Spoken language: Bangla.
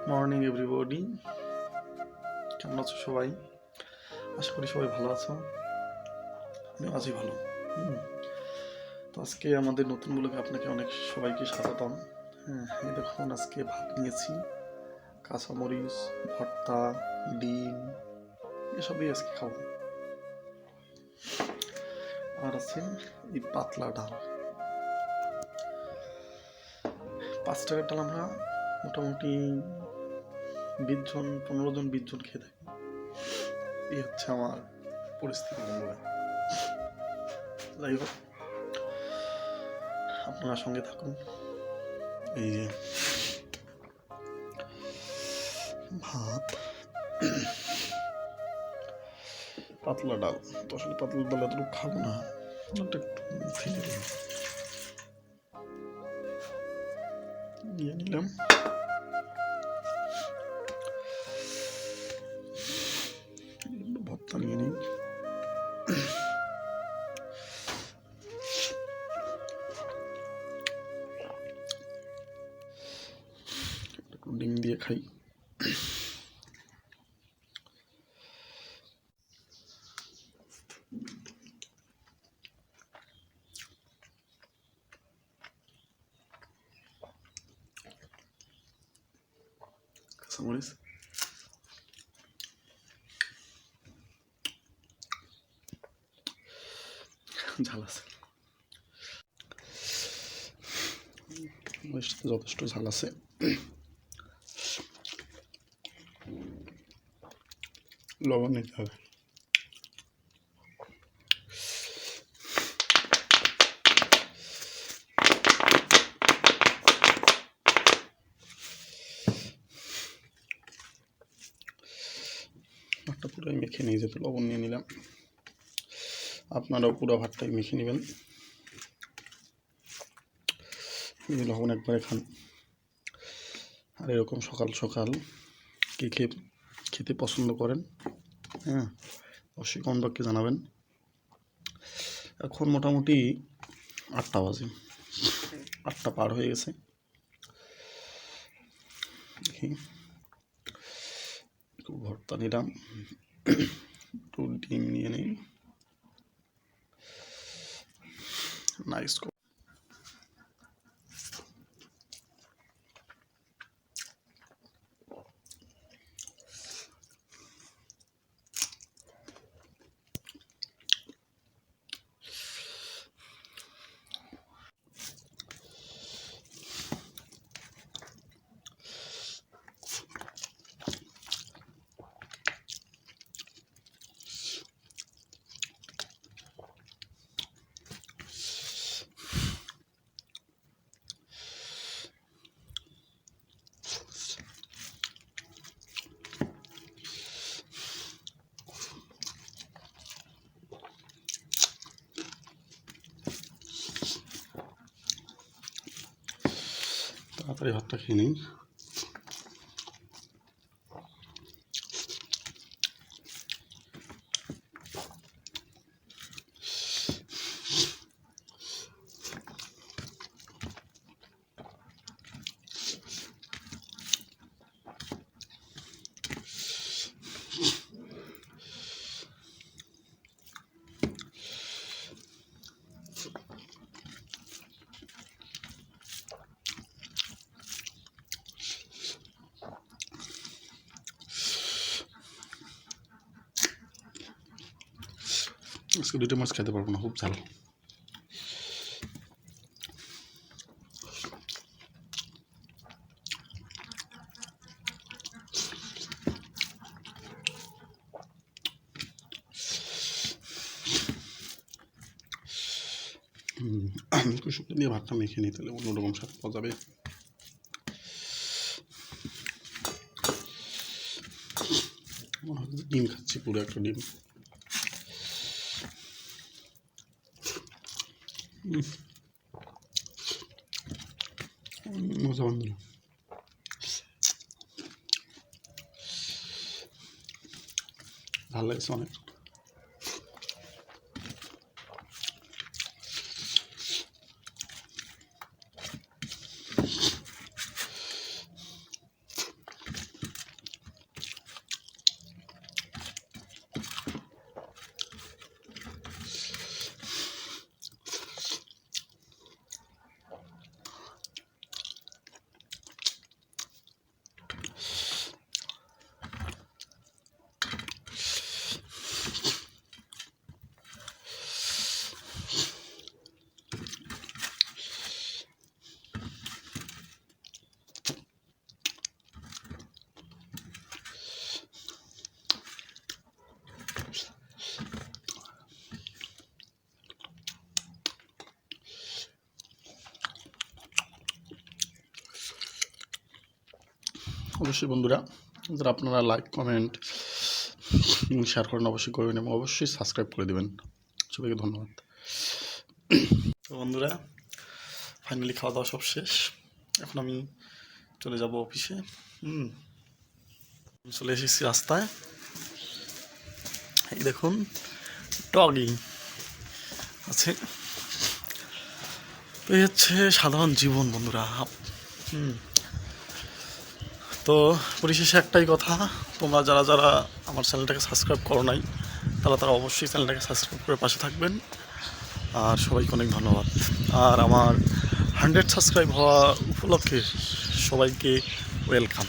গুড মর্নিং এভরিবডি কেমন আছো সবাই? আশা করি সবাই ভালো আছো। আমিও আছি ভালো। তো আজকে আমাদের নতুন ব্লগে আপনাকে অনেক সবাইকে স্বাগতম। হ্যাঁ দেখুন, আজকে ভাত নিয়েছি। কাঁচামরিচ, ভর্তা, ডিম, এসবই আজকে খাব। আর আছে এই পাতলা ডাল। পাঁচ টাকার ডাল আমরা মোটামুটি বিশ জন পনেরো জন বিশ জন খেয়ে থাকি এই হচ্ছে আমার পরিস্থিতি বন্ধুরা। যাই হোক, আপনারা সঙ্গে থাকুন। এই যে ভাত, পাতলা ডাল। তো আসলে পাতলা ডাল এতটুকু খাব না, ওটা একটু ফেলে দিই নিয়ে নিলাম। ডিম দিয়ে খাই। ঝাল আছে। যথেষ্ট ঝাল আছে। লবণ নিতে হবে ভাতটা পুরোই মেখে নিয়ে যেতে লবণ নিয়ে নিলাম। আপনারাও পুরো ভাতটাই মেখে নেবেন। লবণ একবারে খান। আর এরকম সকাল সকাল কী খেয়ে খেতে পছন্দ করেন হ্যাঁ? অবশ্যই কমবাক্যে জানাবেন। এখন মোটামুটি আটটা বাজে, আটটা পার হয়ে গেছে। একটু ভর্তা নিলাম, একটু ডিম নিয়ে নিই। নাইস তাড়াতাড়ি ভাতটা খেয়ে নিই আজকে দুটো মাছ খেতে পারব না খুব ঝাল। হুম, কুসুম দিয়ে ভাতটা মেখে নিই তাহলে অন্যরকম স্বাদ পাওয়া যাবে। ডিম খাচ্ছি পুরো একটা ডিম। মজা বন্ধুরা ভালো লাগছে অনেক অবশ্যই বন্ধুরা, যারা আপনারা লাইক কমেন্ট শেয়ার করেন অবশ্যই করবেন এবং অবশ্যই সাবস্ক্রাইব করে দেবেন। সবাইকে ধন্যবাদ। বন্ধুরা ফাইনালি খাওয়া দাওয়া সব শেষ। এখন আমি চলে যাব অফিসে হুম, চলে এসেছি রাস্তায়। এই দেখুন ডগি আছে। এই হচ্ছে সাধারণ জীবন বন্ধুরা। হুম। তো পরিশেষে একটাই কথা, তোমরা যারা যারা আমার চ্যানেলটাকে সাবস্ক্রাইব করো নাই, তারা তারা অবশ্যই চ্যানেলটাকে সাবস্ক্রাইব করে পাশে থাকবেন। আর সবাইকে অনেক ধন্যবাদ। আর আমার হান্ড্রেড সাবস্ক্রাইব হওয়া উপলক্ষে সবাইকে ওয়েলকাম